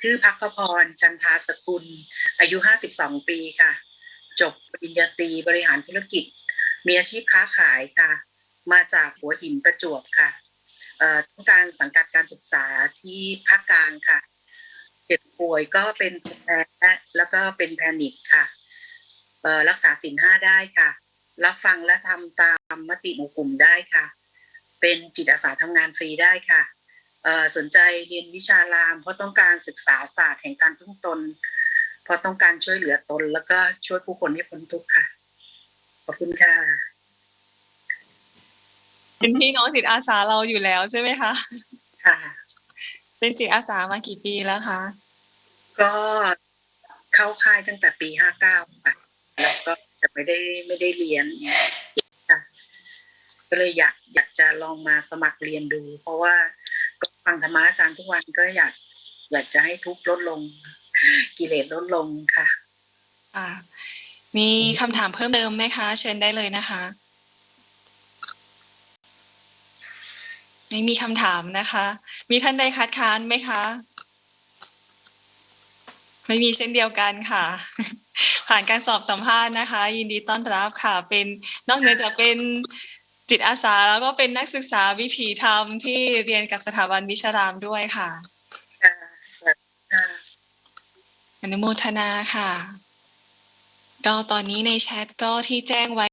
ชื่อพักพร จันทาสกุล อายุ 52 ปีค่ะ จบปริญญาตรีบริหารธุรกิจ มีอาชีพค้าขายค่ะ มาจากหัวหินประจวบค่ะเอ่อต้องการสังกัดการศึกษาที่ภาคกลางค่ะ เจ็บป่วยก็เป็นแพ้แล้วก็เป็นแพนิคค่ะเออรักษาสินห้าได้ค่ะ รับฟังและทำตามมติหมู่กลุ่มได้ค่ะ เป็นจิตอาสาทำงานฟรีได้ค่ะ สนใจเรียนวิชาราม เพราะต้องการศึกษาศาสตร์แห่งการพึ่งตน เพราะต้องการช่วยเหลือตน แล้วก็ช่วยผู้คนให้พ้นทุกข์ค่ะ ขอบคุณค่ะเป็นพี่น้องจิตอาสาเราอยู่แล้วใช่ไหมคะค่ะเป็นจิตอาสามากี่ปีแล้วคะก็เข้าค่ายตั้งแต่ปีห้าเก้าค่ะแล้วก็จะไม่ได้ไม่ได้เรียนค่ะก็เลยอยากอยากจะลองมาสมัครเรียนดู เพราะว่าก็ ฟังธรรมะอาจารย์ทุกวันก็อยาก อยากจะให้ทุกข์ลดลง กิเลสลดลงค่ะอ่ามีคำถามเพิ่มเติมไหมคะ เชิญได้เลยนะคะไม่มีคำถามนะคะ มีท่านใดคัดค้านไหมคะ ไม่มีเช่นเดียวกันค่ะ ผ่านการสอบสัมภาษณ์นะคะ ยินดีต้อนรับค่ะ เป็นนอกเหนือจากเป็น จิตอาสาแล้วก็เป็นนักศึกษาวิถีธรรมที่เรียนกับสถาบันวิชารามด้วยค่ะค่ะค่ะอนุโมทนาค่ะก็ตอนนี้ในแชทก็ที่แจ้งไว้